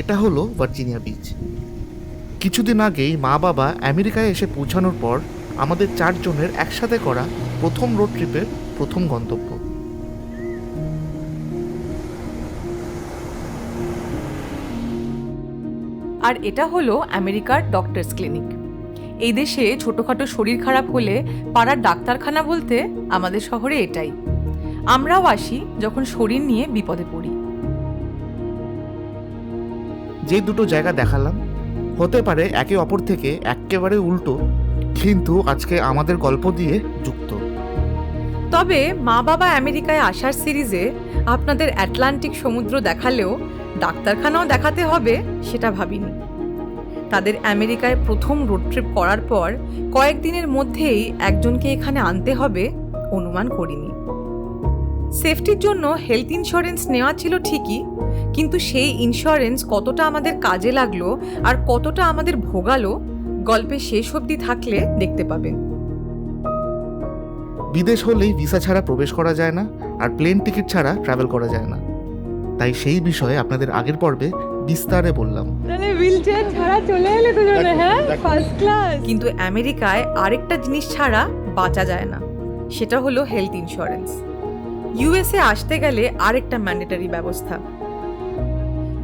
এটা হলো Virginia beach. কিছুদিন আগেই মা বাবা আমেরিকায় এসে পৌঁছানোর পর আমাদের চারজনের একসাথে করা প্রথম রোড ট্রিপের প্রথম গন্তব্য। আর এটা হলো আমেরিকার ডক্টরস ক্লিনিক এই দেশে ছোটোখাটো শরীর খারাপ হলে পাড়ার ডাক্তারখানা বলতে আমাদের শহরে এটাই। আমরাও আসি যখন শরীর নিয়ে বিপদে পড়ি। যে দুটো জায়গা দেখালাম, হতে পারে একে অপর থেকে একেবারে উল্টো, কিন্তু আজকে আমাদের গল্প দিয়ে যুক্ত। তবে মা বাবা আমেরিকায় আসার সিরিজে আপনাদের অ্যাটলান্টিক সমুদ্র দেখালেও ডাক্তারখানাও দেখাতে হবে সেটা ভাবিনি। তাদের আমেরিকায় প্রথম রোড ট্রিপ করার পর কয়েকদিনের মধ্যেই একজনকে এখানে আনতে হবে অনুমান করিনি। সেফটির জন্য হেলথ ইন্স্যুরেন্স নেওয়া ছিল ঠিকই কিন্তু সেই ইন্স্যুরেন্স কতটা আমাদের কাজে লাগল আর কতটা আমাদের ভোগালো গল্পে শেষ অবধি থাকলে দেখতে পাবেন। বিদেশ হলেই ভিসা ছাড়া প্রবেশ করা যায় না আর প্লেন টিকিট ছাড়া ট্রাভেল করা যায় না। তাই সেই বিষয়ে আপনাদের আগের পর্বে বিস্তারে বললাম। তাহলে হুইল চেয়ার ছাড়া চলে এলে দুজনে হ্যাঁ? ফার্স্ট ক্লাস কিন্তু আমেরিকায় আরেকটা জিনিস ছাড়া বাঁচা যায় না সেটা হলো হেলথ ইন্স্যুরেন্স ইউএসএ আসতে গেলে আরেকটা ম্যান্ডেটারি ব্যবস্থা।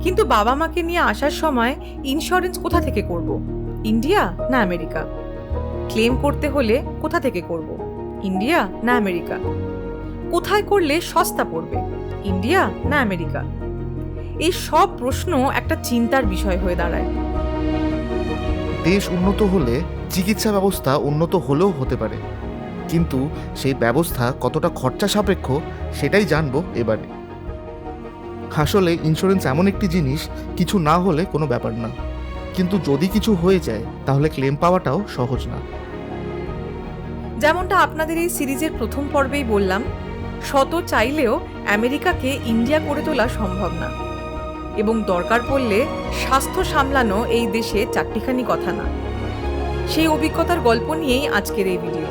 কিন্তু বাবা মাকে নিয়ে আসার সময় ইন্স্যুরেন্স কোথা থেকে করব? ইন্ডিয়া না আমেরিকা ক্লেম করতে হলে কোথা থেকে করব? ইন্ডিয়া না আমেরিকা কোথায় করলে সস্তা পড়বে? ইন্ডিয়া না আমেরিকা এই সব প্রশ্ন একটা চিন্তার বিষয় হয়ে দাঁড়ায়। দেশ উন্নত হলে চিকিৎসা ব্যবস্থা উন্নত হলেও হতে পারে। কিন্তু সেই ব্যবস্থা কতটা খরচা সাপেক্ষ সেটাই জানব এবারে। আসলে ইন্স্যুরেন্স এমন একটি জিনিস, কিছু না হলে কোনো ব্যাপার না। কিন্তু যদি কিছু হয়ে যায়, তাহলে ক্লেম পাওয়াটাও সহজ না। যেমনটা আপনাদের এই সিরিজের প্রথম পর্বেই বললাম, শত চাইলেও আমেরিকাকে ইন্ডিয়া করে তোলা সম্ভব না। এবং দরকার পড়লে স্বাস্থ্য সামলানো এই দেশে চারটিখানি কথা না। সেই অভিজ্ঞতার গল্প নিয়েই আজকের এই ভিডিও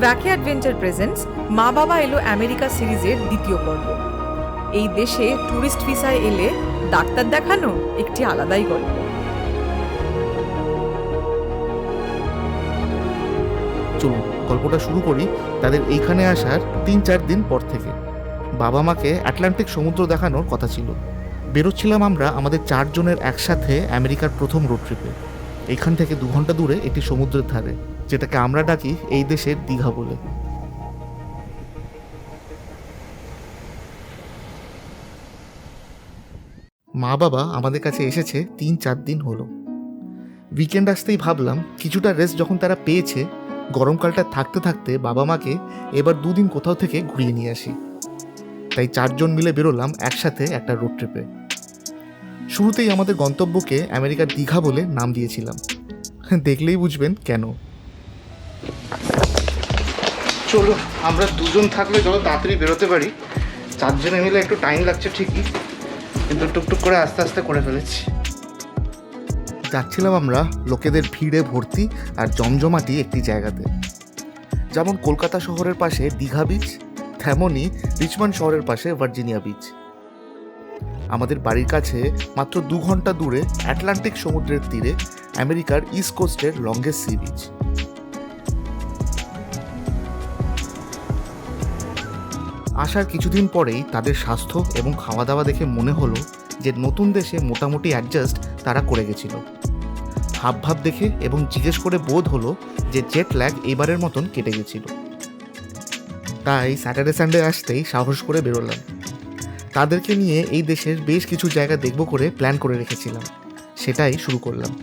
ভ্যাকে অ্যাডভেঞ্চার প্রেজেন্টস মা বাবা এলো আমেরিকা সিরিজের দ্বিতীয় পর্ব। এই দেশে ট্যুরিস্ট ভিসায় এলে ডাক্তার দেখানো একটি আলাদাই গল্প। চলুন, গল্পটা শুরু করি তাদের এইখানে আসার তিন চার দিন পর থেকে। বাবা মাকে আটলান্টিক সমুদ্র দেখানোর কথা ছিল। বেরোচ্ছিলাম আমরা আমাদের চারজনের একসাথে আমেরিকার প্রথম রোড ট্রিপে এইখান থেকে দু ঘণ্টা দূরে একটি সমুদ্রের ধারে, যেটাকে আমরা ডাকি এই দেশের দীঘা বলে। মা বাবা আমাদের কাছে এসেছে তিন চার দিন হলো। উইকেন্ড আসতেই ভাবলাম, কিছুটা রেস্ট যখন তারা পেয়েছে গরমকালটা থাকতে থাকতে বাবা মাকে এবার দুদিন কোথাও থেকে ঘুরিয়ে নিয়ে আসি। তাই চারজন মিলে বেরোলাম একসাথে একটা রোড ট্রিপে শুরুতেই আমাদের গন্তব্যকে আমেরিকার দীঘা বলে নাম দিয়েছিলাম। দেখলেই বুঝবেন কেন। চলো আমরা দুজন থাকলে যত তাড়াতাড়ি বেরোতে পারি। চারজনে মিলে একটু টাইম লাগছে ঠিকই। কিন্তু টুকটুক করে আস্তে আস্তে করে ফেলেছি। যাচ্ছিলাম আমরা লোকেদের ভিড়ে ভর্তি আর জমজমাটি একটি জায়গাতে। যেমন কলকাতা শহরের পাশে দীঘা বিচ তেমনই রিচমন্ড শহরের পাশে ভার্জিনিয়া বিচ আমাদের বাড়ির কাছে মাত্র দু ঘণ্টা দূরে অ্যাটলান্টিক সমুদ্রের তীরে আমেরিকার ইস্ট কোস্টের লংগেস্ট সি বিচ আসার কিছুদিন পরেই তাদের স্বাস্থ্য এবং খাওয়া দাওয়া দেখে মনে হলো যে নতুন দেশে মোটামুটি অ্যাডজাস্ট তারা করে গেছিল। হাবভাব দেখে এবং জিজ্ঞেস করে বোধ হলো যে জেট ল্যাগ এবারের মতন কেটে গেছিল। তাই স্যাটারডে সানডে আসতেই সাহস করে বেরোলাম। তাদেরকে নিয়ে এই দেশের বেশ কিছু জায়গা দেখব করে প্ল্যান করে রেখেছিলাম। সেটাই শুরু করলাম।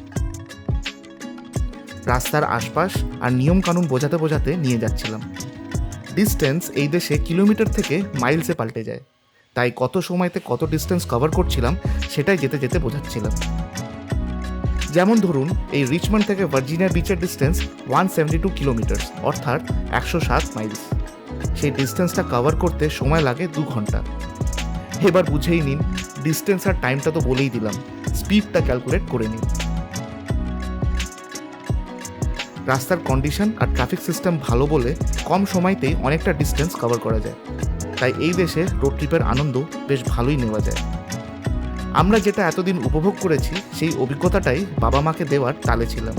রাস্তার আশপাশ আর নিয়মকানুন বোঝাতে বোঝাতে নিয়ে যাচ্ছিলাম। ডিস্টেন্স এই দেশে কিলোমিটার থেকে মাইলসে পাল্টে যায়। তাই কত সময়তে কত ডিস্টেন্স কভার করছিলাম, সেটাই যেতে যেতে বোঝাচ্ছিলাম। যেমন ধরুন, এই রিচমন্ড থেকে ভার্জিনিয়া বিচের distance one seventy two kilometre অর্থাৎ একশো সাত মাইলস সেই ডিস্টেন্সটা কভার করতে সময় লাগে দু ঘণ্টা। এবার বুঝেই নিন ডিস্টেন্স আর টাইমটা তো বলেই দিলাম। স্পিডটা ক্যালকুলেট করে নিন। রাস্তার কন্ডিশন আর ট্রাফিক সিস্টেম ভালো বলে কম সময়তেই অনেকটা ডিস্টেন্স কভার করা যায়। তাই এই দেশে রোড ট্রিপের আনন্দ বেশ ভালোই নেওয়া যায়। আমরা যেটা এতদিন উপভোগ করেছি সেই অভিজ্ঞতাটাই বাবা মাকে দেওয়ার তালে ছিলাম।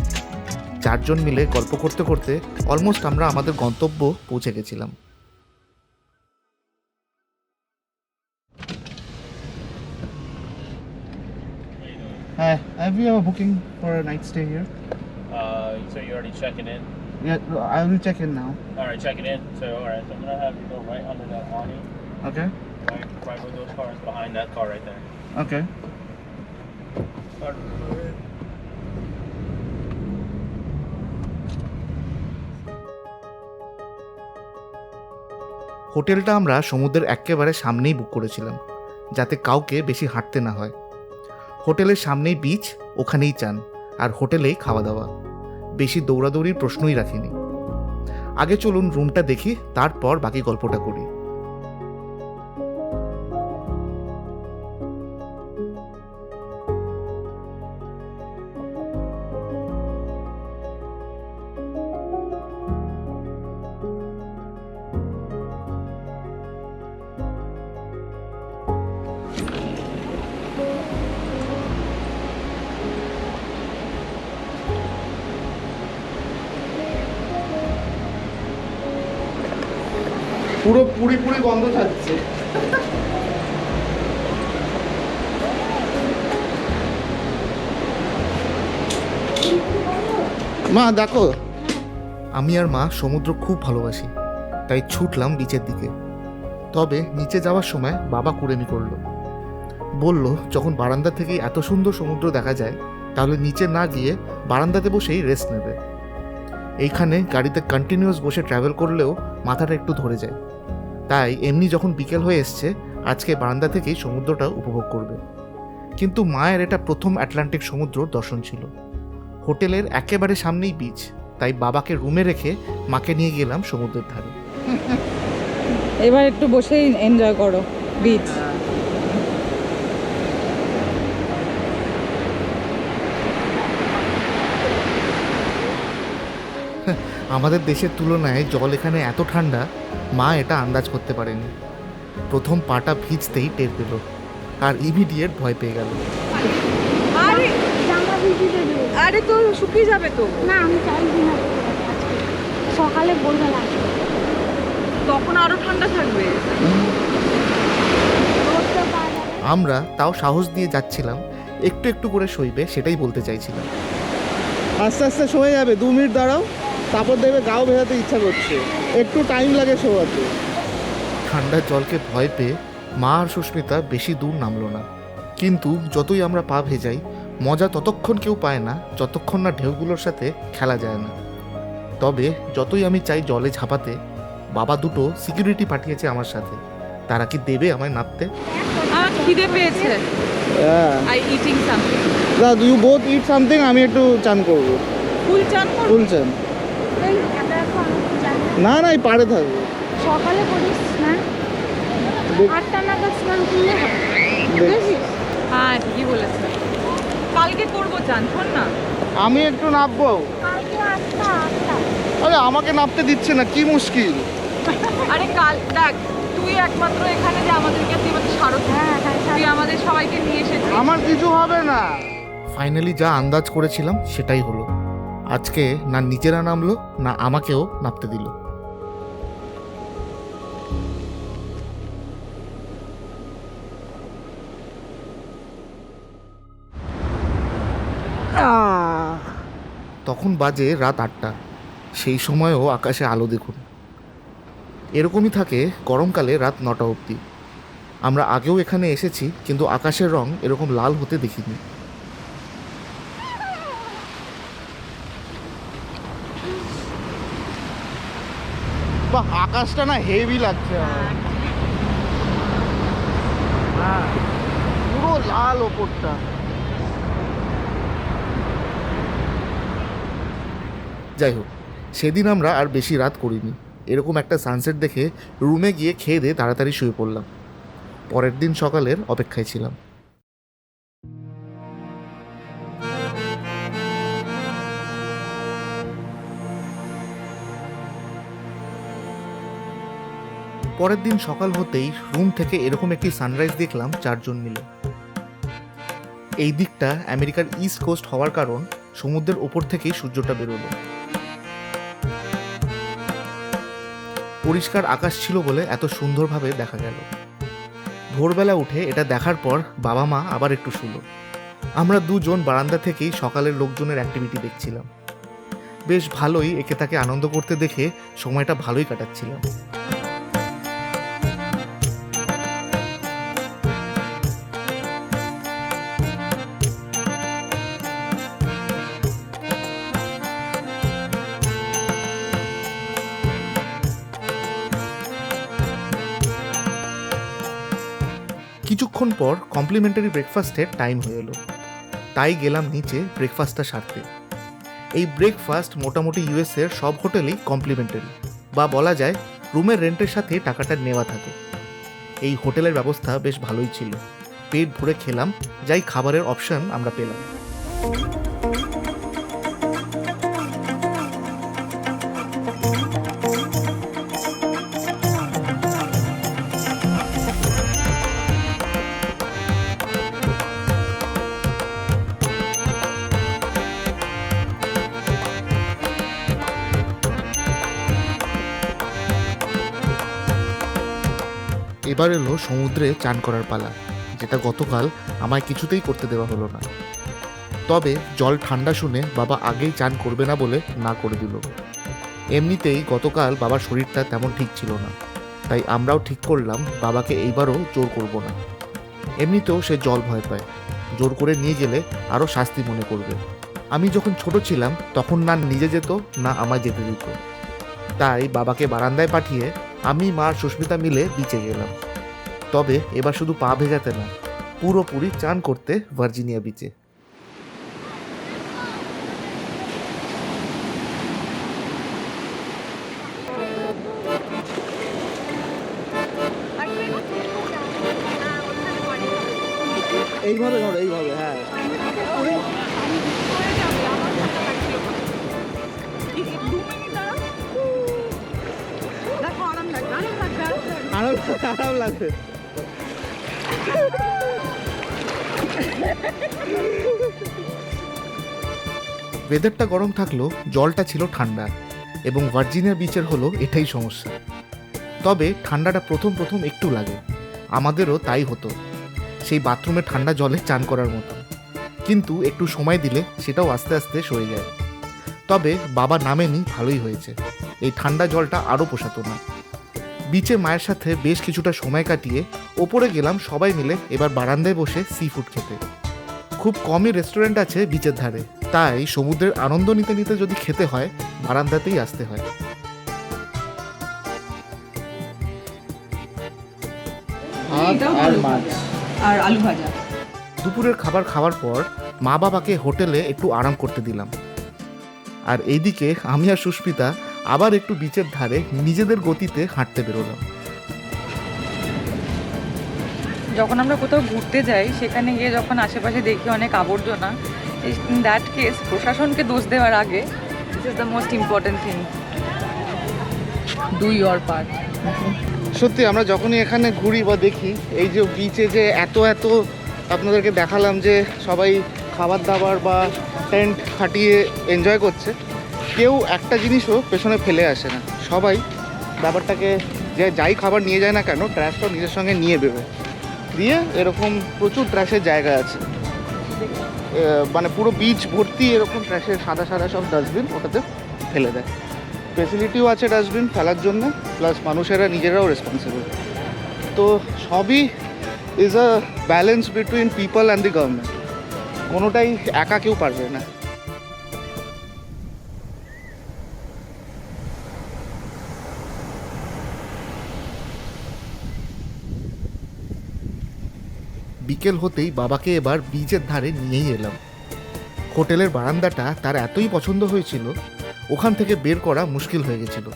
চারজন মিলে গল্প করতে করতে অলমোস্ট আমরা আমাদের গন্তব্য পৌঁছে গেছিলাম। Hi, have you ever booking for a night stay here? Uh, so you're already checking in. Yeah, I will check in now. All right, checking in. So all right, so I'm gonna have you go right under that awning, Okay, right, right where those cars behind that car right there. okay. হোটেলটা আমরা সমুদ্রের একেবারে সামনেই বুক করেছিলাম যাতে কাউকে বেশি হাঁটতে না হয় হোটেলের সামনেই বিচ ওখানেই চান আর হোটেলে খাওয়া দাওয়া। বেশি দৌড়াদৌড়ির প্রশ্নই রাখিনি। আগে চলুন রুমটা দেখি, তারপর বাকি গল্পটা করি। গন্ধ ছাড়ছে। মা, দেখো। আমি আর মা সমুদ্র খুব ভালোবাসি, তাই ছুটলাম বিচের দিকে। তবে নিচে যাওয়ার সময় বাবা কুড়েমি করল। বলল, যখন বারান্দা থেকেই এত সুন্দর সমুদ্র দেখা যায়, তাহলে নিচে না গিয়ে বারান্দাতে বসেই রেস্ট নেবে। এইখানে গাড়িতে কন্টিনিউয়াস বসে ট্রাভেল করলেও মাথাটা একটু ধরে যায়। তাই এমনি যখন বিকেল হয়ে এসছে, আজকে বারান্দা থেকেই সমুদ্রটা উপভোগ করবে। কিন্তু মায়ের এটা প্রথম আটলান্টিক সমুদ্র দর্শন ছিল। হোটেলের একেবারে সামনেই বিচ তাই বাবাকে রুমে রেখে মাকে নিয়ে গেলাম সমুদ্রের ধারে। এবার একটু বসেই এনজয় করো বিচ আমাদের দেশের তুলনায় জল এখানে এত ঠান্ডা মা এটা আন্দাজ করতে পারেনি। প্রথম পাটা ভিজতেই টের পেল আর ইমিডিয়েট ভয় পেয়ে গেল। আরে জামা ভিজিয়ে দেবো আরে তো শুকিয়ে যাবে তো। না আমি চাই দিন আজকে সকালে তখন আরও ঠান্ডা থাকবে। আমরা তাও সাহস দিয়ে যাচ্ছিলাম একটু একটু করে সইবে সেটাই বলতে চাইছিলাম। আস্তে আস্তে সয়ে যাবে দু মিনিট দাঁড়াও। তারপর দেখবে গাও ভেজাতে ইচ্ছা করছে। একটু টাইম লাগে শোয়াতে। ঠান্ডার জলকে ভয় পেয়ে মা আর সুস্মিতা বেশি দূর নামলো না। কিন্তু যতই আমরা পা ভেজাই মজা ততক্ষণ কেউ পায় না যতক্ষণ না ঢেউগুলোর সাথে খেলা যায় না। তবে যতই আমি চাই জলে ঝাঁপাতে বাবা দুটো সিকিউরিটি পাঠিয়েছে আমার সাথে। তারা কি দেবে আমায় নাপতে? আমার খিদে পেয়েছে। I eating something do you both eat something আমি একটু চান করব। ফুল চান ফুল চান। না। না না এই পাড়ে থাকব সকালে করিস দেখ- আটটা নাগাদ স্নান করলে হ্যাঁ ঠিকই বলেছে। কালকে করব চান শোন না? আমি একটু নামবো কালকে আটটা আটটা। আরে আমাকে নামতে দিচ্ছে না কি মুশকিল। আরে কাল দেখ তুই একমাত্র এখানে যে আমাদেরকে তুই আমাদের সারথি হ্যাঁ হ্যাঁ তুই আমাদের সবাইকে নিয়ে এসেছিস। আমার কিছু হবে না। ফাইনালি যা আন্দাজ করেছিলাম সেটাই হলো। আজকে না নিজেরা নামলো, না আমাকেও নাপতে দিল। তখন বাজে রাত আটটা। সেই সময়ও আকাশে আলো দেখুন। এরকমই থাকে গরমকালে রাত নটা অবধি। আমরা আগেও এখানে এসেছি, কিন্তু আকাশের রং এরকম লাল হতে দেখিনি। আকাশটা না হেভি লাগছে আমার। হ্যাঁ পুরো লাল ওপরটা। যাই হোক সেদিন আমরা আর বেশি রাত করিনি। এরকম একটা সানসেট দেখে রুমে গিয়ে খেয়ে দিয়ে তাড়াতাড়ি শুয়ে পড়লাম। পরের দিন সকালের অপেক্ষায় ছিলাম। পরের দিন সকাল হতেই রুম থেকে এরকম একটি সানরাইজ দেখলাম চারজন মিলে। এই দিকটা আমেরিকার ইস্ট কোস্ট হওয়ার কারণ সমুদ্রের ওপর থেকেই সূর্যটা বেরোলো। পরিষ্কার আকাশ ছিল বলে এত সুন্দরভাবে দেখা গেল। ভোরবেলা উঠে এটা দেখার পর বাবা মা আবার একটু শুলো। আমরা দুজন বারান্দা থেকেই সকালের লোকজনের অ্যাক্টিভিটি দেখছিলাম। বেশ ভালোই একে তাকে আনন্দ করতে দেখে সময়টা ভালোই কাটাচ্ছিলাম। পর কমপ্লিমেন্টারি ব্রেকফাস্টের টাইম হয়ে এলো। তাই গেলাম নিচে ব্রেকফাস্টটা সারতে। এই ব্রেকফাস্ট মোটামুটি ইউএসের সব হোটেলেই কমপ্লিমেন্টারি বা বলা যায় রুমের রেন্টের সাথে টাকাটা নেওয়া থাকে। এই হোটেলের ব্যবস্থা বেশ ভালোই ছিল। পেট ভরে খেলাম, যাই খাবারের অপশন আমরা পেলাম। এবার এলো সমুদ্রে চান করার পালা, যেটা গতকাল আমায় কিছুতেই করতে দেওয়া হলো না। তবে জল ঠান্ডা শুনে বাবা আগেই চান করবে না বলে না করে দিল। এমনিতেই গতকাল বাবার শরীরটা তেমন ঠিক ছিল না, তাই আমরাও ঠিক করলাম বাবাকে এইবারও জোর করব না। এমনিতেও সে জল ভয় পায়, জোর করে নিয়ে গেলে আরও শাস্তি মনে করবে। আমি যখন ছোট ছিলাম তখন না নিজে যেত, না আমায় যেতে দিত। তাই বাবাকে বারান্দায় পাঠিয়ে আমি মা সুস্মিতা মিলে বিচে গেলাম। তবে এবার শুধু পা ভেজাতে না, পুরোপুরি চান করতে ভার্জিনিয়া বিচে ওয়েদারটা গরম থাকলেও জলটা ছিল ঠান্ডা এবং ভার্জিনিয়া বিচের হলো এটাই সমস্যা। তবে ঠান্ডাটা প্রথম প্রথম একটু লাগে, আমাদেরও তাই হতো। সেই বাথরুমে ঠান্ডা জলে চান করার মতো কিন্তু একটু সময় দিলে সেটাও আস্তে আস্তে সরে যায়। তবে বাবা নামেনি ভালোই হয়েছে। এই ঠান্ডা জলটা আরও পোষাতো না। বিচে মায়ের সাথে বেশ কিছুটা সময় কাটিয়ে ওপরে গেলাম সবাই মিলে এবার বারান্দায় বসে সি ফুড খেতে। খুব কমই রেস্টুরেন্ট আছে বিচের ধারে। তাই সমুদ্রের আনন্দ নিতে নিতে যদি খেতে হয় বারান্দাতেই আসতে হয়। আর মাছ। আর আলু ভাজা। দুপুরের খাবার খাওয়ার পর মা বাবাকে হোটেলে একটু আরাম করতে দিলাম। আর এইদিকে আমি আর সুস্মিতা আবার একটু বিচের ধারে নিজেদের গতিতে হাঁটতে বেরোলাম। যখন আমরা কোথাও ঘুরতে যাই সেখানে গিয়ে যখন আশেপাশে দেখি অনেক আবর্জনা ইন দ্যাট কেস প্রশাসনকে দোষ দেওয়ার আগে this is the most important thing do your part সত্যি আমরা যখনই এখানে ঘুরি বা দেখি এই যে বিচে যে এত এত আপনাদেরকে দেখালাম যে সবাই খাবার দাবার বা টেন্ট খাটিয়ে এনজয় করছে কেউ একটা জিনিসও পেছনে ফেলে আসে না। সবাই ব্যাপারটাকে যে যাই খাবার নিয়ে যায় না কেন ট্র্যাশটাও নিজের সঙ্গে নিয়ে বেরোয়। দিয়ে এরকম প্রচুর ট্র্যাশের জায়গা আছে। মানে পুরো বিচ ভর্তি এরকম ট্র্যাশের সাদা সাদা সব ডাস্টবিন ওটাতে ফেলে দেয়। ফেসিলিটিও আছে ডাস্টবিন ফেলার জন্য প্লাস মানুষেরা নিজেরাও রেসপন্সিবল তো সবই is a balance between people and the government কোনোটাই একা কেউ পারবে না। বিকেল হতেই বাবাকে এবার ব্রিজের ধারে নিয়েই এলাম। হোটেলের বারান্দাটা তার এতই পছন্দ হয়েছিল, ওখান থেকে বের করা মুশকিল হয়ে গেছিল।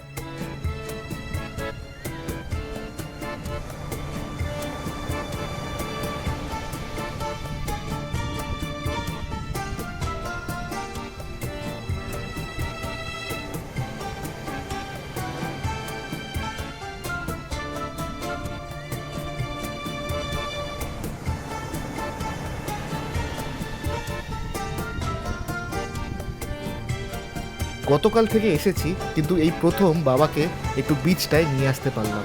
গতকাল থেকে এসেছি, কিন্তু এই প্রথম বাবাকে একটু বিচটায় নিয়ে আসতে পারলাম।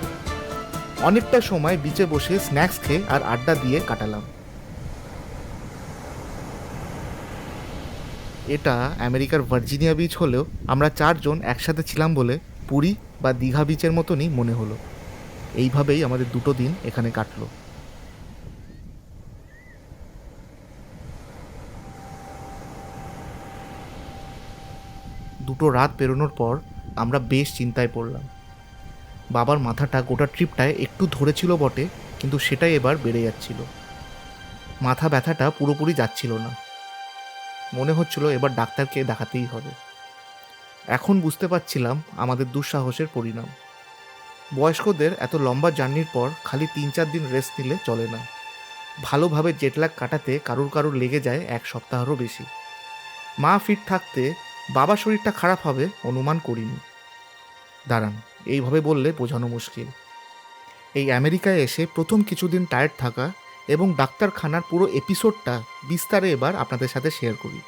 অনেকটা সময় বিচে বসে স্ন্যাক্স খেয়ে আর আড্ডা দিয়ে কাটালাম। এটা আমেরিকার ভার্জিনিয়া বিচ হলেও আমরা চারজন একসাথে ছিলাম বলে পুরী বা দীঘা বিচের মতনই মনে হলো। এইভাবেই আমাদের দুটো দিন এখানে কাটলো। দুটো রাত পেরোনোর পর আমরা বেশ চিন্তায় পড়লাম। বাবার মাথাটা গোটা ট্রিপটায় একটু ধরেছিল বটে, কিন্তু সেটাই এবার বেড়ে যাচ্ছিল। মাথা ব্যথাটা পুরোপুরি যাচ্ছিল না। মনে হচ্ছিল এবার ডাক্তারকে দেখাতেই হবে। এখন বুঝতে পারছিলাম আমাদের দুঃসাহসের পরিণাম। বয়স্কদের এত লম্বা জার্নির পর খালি তিন চার দিন রেস্ট নিলে চলে না। ভালোভাবে জেটল্যাগ কাটাতে কারুর কারুর লেগে যায় এক সপ্তাহেরও বেশি। মা ফিট থাকতে বাবা শরীরটা খারাপ হবে, অনুমান করিনি। দাঁড়ান, এইভাবে বললে বোঝানো মুশকিল। এই আমেরিকায় এসে প্রথম কিছুদিন টায়ার্ড থাকা এবং ডাক্তারখানার পুরো এপিসোডটা বিস্তারে এবার আপনাদের সাথে শেয়ার করি।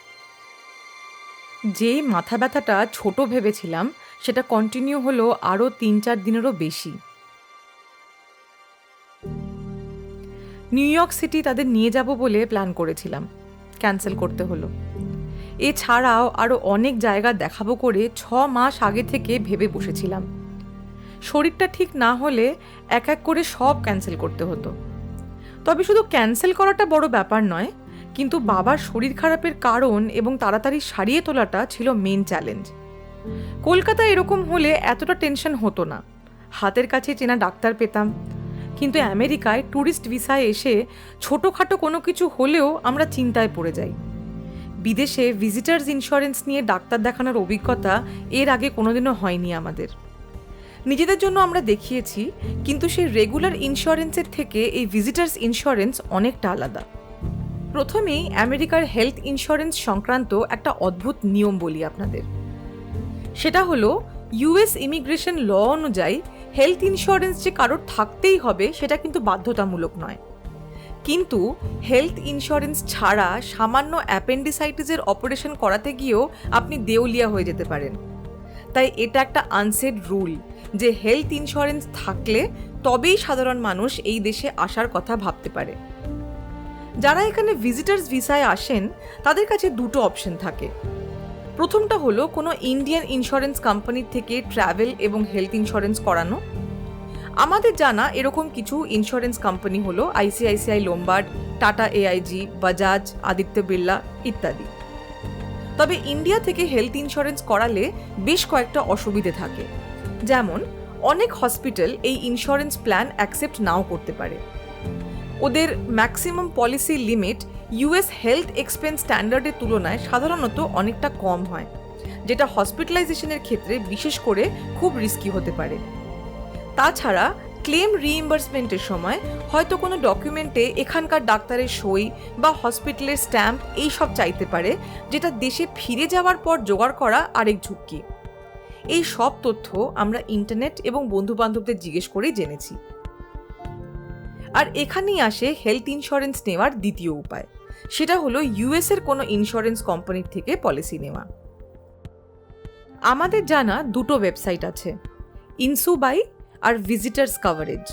যেই মাথা ব্যথাটা ছোট ভেবেছিলাম, সেটা কন্টিনিউ হলো আরও তিন চার দিনেরও বেশি। নিউ ইয়র্ক সিটি তাদের নিয়ে যাব বলে প্ল্যান করেছিলাম। ক্যান্সেল করতে হলো। এছাড়াও আরও অনেক জায়গা দেখাবো করে ছ মাস আগে থেকে ভেবে বসেছিলাম। শরীরটা ঠিক না হলে এক এক করে সব ক্যান্সেল করতে হতো। তবে শুধু ক্যান্সেল করাটা বড় ব্যাপার নয়, কিন্তু বাবার শরীর খারাপের কারণ এবং তাড়াতাড়ি সারিয়ে তোলাটা ছিল মেন চ্যালেঞ্জ কলকাতা এরকম হলে এতটা টেনশন হতো না। হাতের কাছে চেনা ডাক্তার পেতাম। কিন্তু আমেরিকায় ট্যুরিস্ট ভিসায় এসে ছোটোখাটো কোনো কিছু হলেও আমরা চিন্তায় পড়ে যাই। বিদেশে ভিজিটার্স ইন্স্যুরেন্স নিয়ে ডাক্তার দেখানোর অভিজ্ঞতা এর আগে কোনোদিনও হয়নি আমাদের। নিজেদের জন্য আমরা দেখিয়েছি, কিন্তু সেই রেগুলার ইন্স্যুরেন্সের থেকে এই ভিজিটার্স ইন্স্যুরেন্স অনেকটা আলাদা। প্রথমেই আমেরিকার হেলথ ইন্স্যুরেন্স সংক্রান্ত একটা অদ্ভুত নিয়ম বলি আপনাদের। সেটা হলো ইউএস ইমিগ্রেশন ল অনুযায়ী হেলথ ইন্স্যুরেন্স যে কারোর থাকতেই হবে, সেটা কিন্তু বাধ্যতামূলক নয়। কিন্তু হেলথ ইন্স্যুরেন্স ছাড়া সামান্য অ্যাপেন্ডিসাইটিসের অপারেশন করাতে গিয়েও আপনি দেউলিয়া হয়ে যেতে পারেন। তাই এটা একটা আনসেড রুল যে হেলথ ইন্স্যুরেন্স থাকলে তবেই সাধারণ মানুষ এই দেশে আসার কথা ভাবতে পারে। যারা এখানে ভিজিটার্স ভিসায় আসেন, তাদের কাছে দুটো অপশন থাকে। প্রথমটা হলো কোনো ইন্ডিয়ান ইন্স্যুরেন্স কোম্পানির থেকে ট্রাভেল এবং হেলথ ইন্স্যুরেন্স করানো। আমাদের জানা এরকম কিছু ইন্স্যুরেন্স কোম্পানি হলো ICICI Lombard Tata AIG Bajaj Aditya Birla ইত্যাদি। তবে ইন্ডিয়া থেকে হেলথ ইন্স্যুরেন্স করালে বেশ কয়েকটা অসুবিধে থাকে। যেমন, অনেক হসপিটাল এই ইন্স্যুরেন্স প্ল্যান অ্যাকসেপ্ট নাও করতে পারে। ওদের maximum policy limit US health expense স্ট্যান্ডার্ডের তুলনায় সাধারণত অনেকটা কম হয়, যেটা হসপিটালাইজেশনের ক্ষেত্রে বিশেষ করে খুব রিস্কি হতে পারে। তাছাড়া ক্লেম রিইম্বার্সমেন্টের সময় হয়তো কোনো ডকুমেন্টে এখানকার ডাক্তারের সই বা হসপিটালের স্ট্যাম্প এই সব চাইতে পারে, যেটা দেশে ফিরে যাওয়ার পর জোগাড় করা আরেক ঝুঁকি। এই সব তথ্য আমরা ইন্টারনেট এবং বন্ধুবান্ধবদের জিজ্ঞেস করেই জেনেছি। আর এখানেই আসে হেলথ ইন্স্যুরেন্স নেওয়ার দ্বিতীয় উপায়, সেটা হলো ইউএস এর কোনো ইন্স্যুরেন্স কোম্পানির থেকে পলিসি নেওয়া। আমাদের জানা দুটো ওয়েবসাইট আছে ইনসুবাই আর ভিজিটার্স কাভারেজ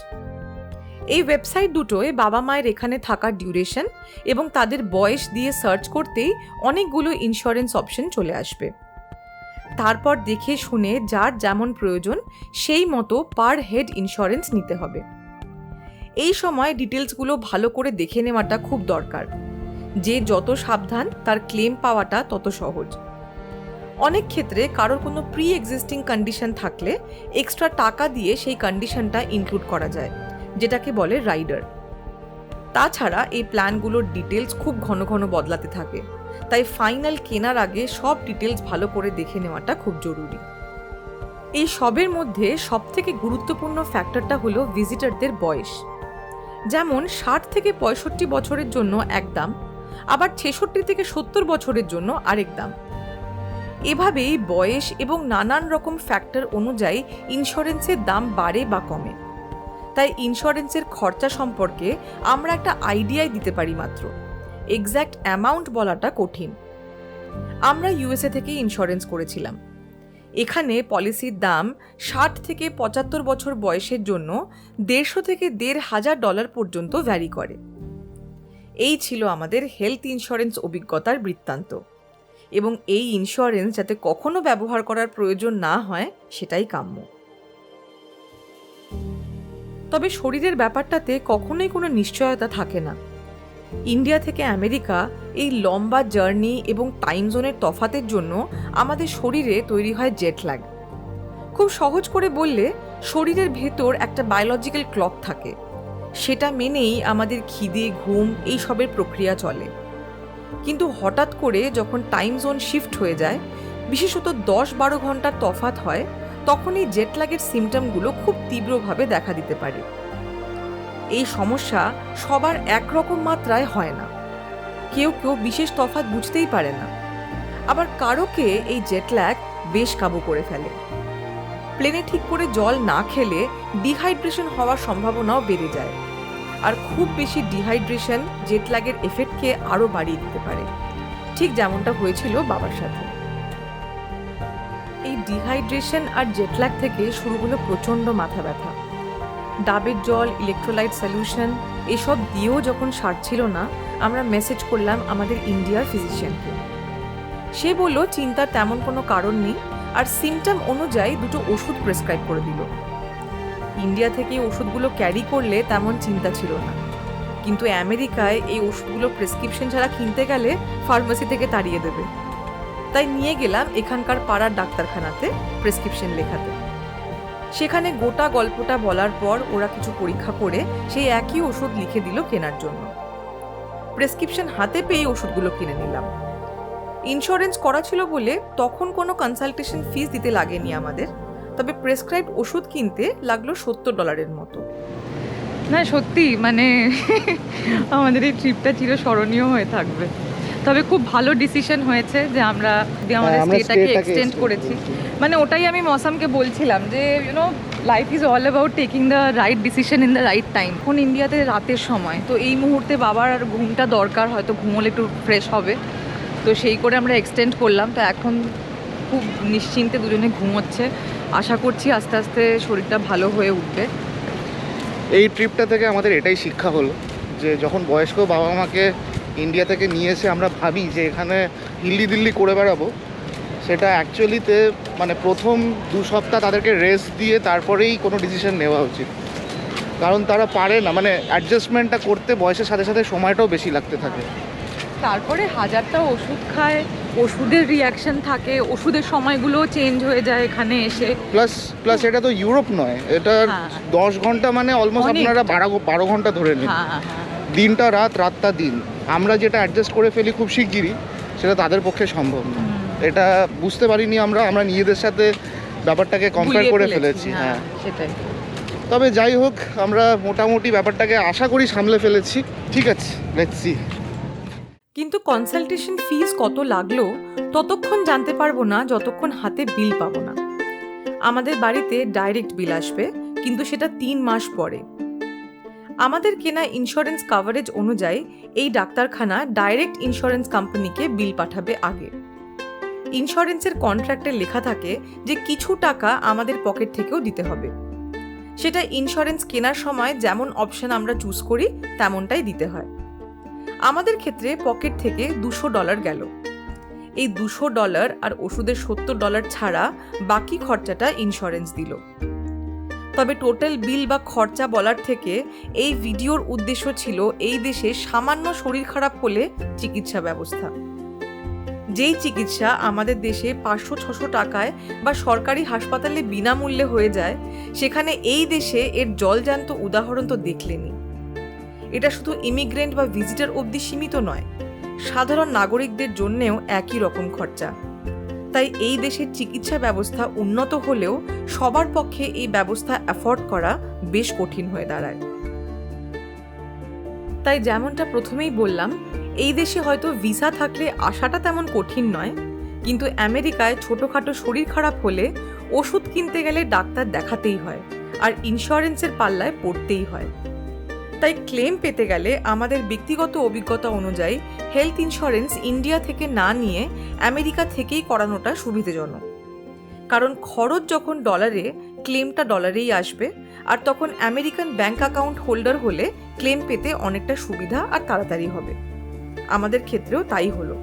এই ওয়েবসাইট দুটোয় বাবা মায়ের এখানে থাকার ডিউরেশন এবং তাদের বয়স দিয়ে সার্চ করতেই অনেকগুলো ইন্স্যুরেন্স অপশন চলে আসবে। তারপর দেখে শুনে যার যেমন প্রয়োজন সেই মতো পার হেড ইন্স্যুরেন্স নিতে হবে। এই সময় ডিটেলসগুলো ভালো করে দেখে নেওয়াটা খুব দরকার। যে যত সাবধান তার ক্লেম পাওয়াটা তত সহজ। অনেক ক্ষেত্রে কারোর কোনো প্রি এক্সিস্টিং কন্ডিশন থাকলে এক্সট্রা টাকা দিয়ে সেই কন্ডিশনটা ইনক্লুড করা যায়, যেটাকে বলে রাইডার তাছাড়া এই প্ল্যানগুলোর ডিটেলস খুব ঘন ঘন বদলাতে থাকে, তাই ফাইনাল কেনার আগে সব ডিটেলস ভালো করে দেখে নেওয়াটা খুব জরুরি। এই সবের মধ্যে সবথেকে গুরুত্বপূর্ণ ফ্যাক্টরটা হলো ভিজিটারদের বয়স। যেমন ষাট থেকে পঁয়ষট্টি বছরের জন্য এক দাম, আবার ছেষট্টি থেকে সত্তর বছরের জন্য আরেক দাম। এভাবেই বয়স এবং নানান রকম ফ্যাক্টর অনুযায়ী ইন্স্যুরেন্সের দাম বাড়ে বা কমে। তাই ইন্স্যুরেন্সের খরচা সম্পর্কে আমরা একটা আইডিয়াই দিতে পারি মাত্র। এক্স্যাক্ট অ্যামাউন্ট বলাটা কঠিন। আমরা ইউএসএ থেকে ইন্স্যুরেন্স করেছিলাম। এখানে পলিসির দাম ষাট থেকে পঁচাত্তর বছর বয়সের জন্য দেড়শো থেকে দেড় হাজার ডলার পর্যন্ত ভ্যারি করে। এই ছিল আমাদের হেলথ ইন্স্যুরেন্স অভিজ্ঞতার বৃত্তান্ত। এবং এই ইন্স্যুরেন্স যাতে কখনো ব্যবহার করার প্রয়োজন না হয়, সেটাই কাম্য। তবে শরীরের ব্যাপারটাতে কখনোই কোনো নিশ্চয়তা থাকে না। ইন্ডিয়া থেকে আমেরিকা এই লম্বা জার্নি এবং টাইম জোনের তফাতের জন্য আমাদের শরীরে তৈরি হয় জেট ল্যাগ খুব সহজ করে বললে, শরীরের ভেতর একটা বায়োলজিক্যাল ক্লক থাকে। সেটা মেনেই আমাদের খিদে, ঘুম, এই সবের প্রক্রিয়া চলে। কিন্তু হঠাৎ করে যখন টাইম জোন শিফট হয়ে যায়, বিশেষত দশ বারো ঘণ্টার তফাত হয় তখন এই জেট ল্যাগের সিমটমগুলো খুব তীব্রভাবে দেখা দিতে পারে। এই সমস্যা সবার একরকম মাত্রায় হয় না। কেউ কেউ বিশেষ তফাৎ বুঝতেই পারে না। আবার কারোকে এই জেটল্যাগ বেশ কাবু করে ফেলে। প্লেনে ঠিক করে জল না খেলে ডিহাইড্রেশন হওয়ার সম্ভাবনাও বেড়ে যায়। আর খুব বেশি ডিহাইড্রেশন জেটল্যাগের এফেক্টকে আরও বাড়িয়ে দিতে পারে। ঠিক যেমনটা হয়েছিল বাবার সাথে। এই ডিহাইড্রেশন আর জেটল্যাগ থেকে শুরু হলো প্রচণ্ড মাথা ব্যথা। ডাবের জল ইলেকট্রোলাইট সলিউশন এসব দিয়েও যখন সারছিল না, আমরা মেসেজ করলাম আমাদের ইন্ডিয়ার ফিজিশিয়ানকে সে বলল, চিন্তার তেমন কোনো কারণ নেই। আর সিমটম অনুযায়ী দুটো ওষুধ প্রেসক্রাইব করে দিল। ইন্ডিয়া থেকে ওষুধগুলো ক্যারি করলে তেমন চিন্তা ছিল না। কিন্তু আমেরিকায় এই ওষুধগুলো প্রেসক্রিপশন ছাড়া কিনতে গেলে ফার্মেসি থেকে তাড়িয়ে দেবে। তাই নিয়ে গেলাম এখানকার পাড়ার ডাক্তারখানাতে প্রেসক্রিপশন লেখাতে। সেখানে গোটা গল্পটা বলার পর ওরা কিছু পরীক্ষা করে সেই একই ওষুধ লিখে দিল কেনার জন্য। প্রেসক্রিপশন হাতে পেয়ে ওষুধগুলো কিনে নিলাম। ইন্স্যুরেন্স করা ছিল বলে তখন কোনো কনসালটেশন ফিস দিতে লাগেনি আমাদের। তবে প্রেসক্রাইব ওষুধ কিনতে লাগল সত্তর ডলারের মতো। না সত্যি মানে আমাদের এই ট্রিপটা চিরস্মরণীয় হয়ে থাকবে। তবে খুব ভালো ডিসিশন হয়েছে যে আমরা যে আমাদের হ্যাঁ, স্টেটাকে এক্সটেন্ড করেছি। করেছি। মানে ওটাই আমি মসামকে বলছিলাম যে you know life is all about taking the right decision in the right time এখন ইন্ডিয়াতে রাতের সময় তো এই মুহূর্তে বাবার আর ঘুমটা দরকার হয়তো ঘুমোলে একটু ফ্রেশ হবে। তো সেই করে আমরা এক্সটেন্ড করলাম। তো এখন খুব নিশ্চিন্তে দুজনে ঘুমোচ্ছে। আশা করছি আস্তে আস্তে শরীরটা ভালো হয়ে উঠবে। এই ট্রিপটা থেকে আমাদের এটাই শিক্ষা হলো যে যখন বয়স্ক বাবা মাকে ইন্ডিয়া থেকে নিয়ে এসে আমরা ভাবি যে এখানে হিল্লি দিল্লি করে বেড়াবো, সেটা অ্যাকচুয়ালিতে মানে প্রথম দু সপ্তাহ তাদেরকে রেস্ট দিয়ে তারপরেই কোনো ডিসিশন নেওয়া উচিত। কারণ তারা পারে না মানে অ্যাডজাস্টমেন্টটা করতে বয়সের সাথে সাথে সময়টাও বেশি লাগতে থাকে। তারপরে হাজারটা ওষুধ খায় ওষুধের রিয়াকশন থাকে ওষুধের সময়গুলো চেঞ্জ হয়ে যায় এখানে এসে। প্লাস প্লাস এটা তো ইউরোপ নয় এটা হ্যাঁ। দশ ঘণ্টা মানে অলমোস্ট আপনারা বারো বারো ঘণ্টা ধরে নিন। হ্যাঁ হ্যাঁ দিনটা রাত রাতটা দিন। আমরা যেটা অ্যাডজাস্ট করে ফেলি খুব শিগগিরই সেটা তাদের পক্ষে সম্ভব না। এটা বুঝতে পারিনি আমরা আমরা নিজেদের সাথে ব্যাপারটাকে কম্পেয়ার করে ফেলেছি, ফেলেছি হ্যাঁ সেটাই। তবে যাই হোক আমরা মোটামুটি ব্যাপারটাকে আশা করি সামলে ফেলেছি। ঠিক আছে লেটস সি কিন্তু কনসালটেশন ফিস কত লাগল, ততক্ষণ জানতে পারব না, যতক্ষণ হাতে বিল পাবো না। আমাদের বাড়িতে ডাইরেক্ট বিল আসবে, কিন্তু সেটা তিন মাস পরে। আমাদের কেনা ইন্স্যুরেন্স কাভারেজ অনুযায়ী এই ডাক্তারখানা ডাইরেক্ট ইন্স্যুরেন্স কোম্পানিকে বিল পাঠাবে আগে। ইন্স্যুরেন্সের কন্ট্রাক্টে লেখা থাকে যে কিছু টাকা আমাদের পকেট থেকেও দিতে হবে। সেটা ইন্স্যুরেন্স কেনার সময় যেমন অপশন আমরা চুজ করি, তেমনটাই দিতে হয়। আমাদের ক্ষেত্রে পকেট থেকে দুশো ডলার গেল। এই দুশো ডলার আর ওষুধের সত্তর ডলার ছাড়া বাকি খরচাটা ইন্স্যুরেন্স দিল। তবে টোটাল বিল বা খরচা বলার থেকে এই ভিডিওর উদ্দেশ্য ছিল এই দেশে সামান্য শরীর খারাপ হলে চিকিৎসা ব্যবস্থা। যেই চিকিৎসা আমাদের দেশে পাঁচশো ছশো টাকায় বা সরকারি হাসপাতালে বিনামূল্যে হয়ে যায়, সেখানে এই দেশে এর জলজান্ত উদাহরণ তো দেখলেনি এটা শুধু ইমিগ্রেন্ট বা ভিজিটার অবধি সীমিত নয়, সাধারণ নাগরিকদের জন্যেও একই রকম খরচা। তাই এই দেশের চিকিৎসা ব্যবস্থা উন্নত হলেও সবার পক্ষে এই ব্যবস্থা অ্যাফোর্ড করা বেশ কঠিন হয়ে দাঁড়ায়। তাই যেমনটা প্রথমেই বললাম, এই দেশে হয়তো ভিসা থাকলে আসাটা তেমন কঠিন নয়, কিন্তু আমেরিকায় ছোটোখাটো শরীর খারাপ হলে ওষুধ কিনতে গেলে ডাক্তার দেখাতেই হয়, আর ইন্স্যুরেন্সের পাল্লায় পড়তেই হয়। তাই ক্লেম পেতে গেলে আমাদের ব্যক্তিগত অভিজ্ঞতা অনুযায়ী হেলথ ইন্স্যুরেন্স ইন্ডিয়া থেকে না নিয়ে আমেরিকা থেকেই করানোটা সুবিধাজনক। কারণ খরচ যখন ডলারে ক্লেমটা ডলারেই আসবে আর তখন আমেরিকান ব্যাংক অ্যাকাউন্ট হোল্ডার হলে ক্লেম পেতে অনেকটা সুবিধা আর তাড়াতাড়ি হবে। আমাদের ক্ষেত্রেও তাই হলো।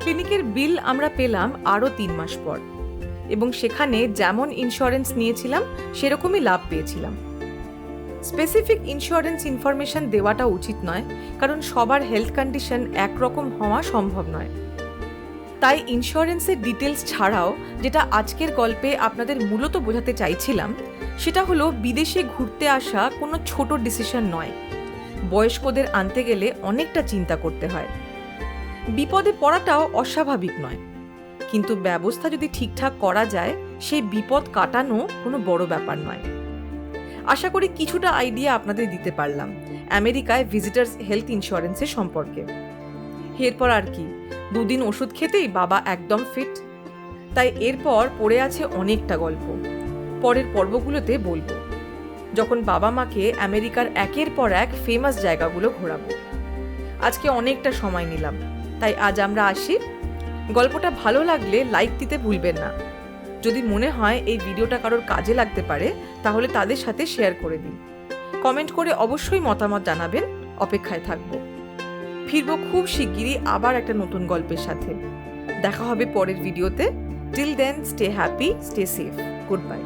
ক্লিনিকের বিল আমরা পেলাম আরও তিন মাস পর এবং সেখানে যেমন ইন্স্যুরেন্স নিয়েছিলাম, সেরকমই লাভ পেয়েছিলাম। স্পেসিফিক ইন্স্যুরেন্স ইনফরমেশন দেওয়াটা উচিত নয়, কারণ সবার হেলথ কন্ডিশন একরকম হওয়া সম্ভব নয়। তাই ইন্স্যুরেন্সের ডিটেলস ছাড়াও যেটা আজকের গল্পে আপনাদের মূলত বোঝাতে চাইছিলাম, সেটা হলো বিদেশে ঘুরতে আসা কোনো ছোট ডিসিশন নয়। বয়স্কদের আনতে গেলে অনেকটা চিন্তা করতে হয়। বিপদে পড়াটাও অস্বাভাবিক নয়। কিন্তু ব্যবস্থা যদি ঠিকঠাক করা যায়, সেই বিপদ কাটানো কোনো বড় ব্যাপার নয়। আশা করি কিছুটা আইডিয়া আপনাদের দিতে পারলাম। আমেরিকায় ভিজিটার্স হেলথ ইন্স্যুরেন্সের সম্পর্কে। এরপর আর কি? দুদিন ওষুধ খেতেই বাবা একদম ফিট তাই এরপর পড়ে আছে অনেকটা গল্প। পরের পর্বগুলোতে বলব। যখন বাবা মাকে আমেরিকার একের পর এক ফেমাস জায়গাগুলো ঘোরাবো। আজকে অনেকটা সময় নিলাম। তাই আজ আমরা আসি। গল্পটা ভালো লাগলে লাইক দিতে ভুলবেন না। যদি মনে হয় এই ভিডিওটা কারোর কাজে লাগতে পারে, তাহলে তাদের সাথে শেয়ার করে দিন। কমেন্ট করে অবশ্যই মতামত জানাবেন। অপেক্ষায় থাকব। ফিরব খুব শিগগিরই আবার একটা নতুন গল্পের সাথে। দেখা হবে পরের ভিডিওতে। Till then stay happy stay safe goodbye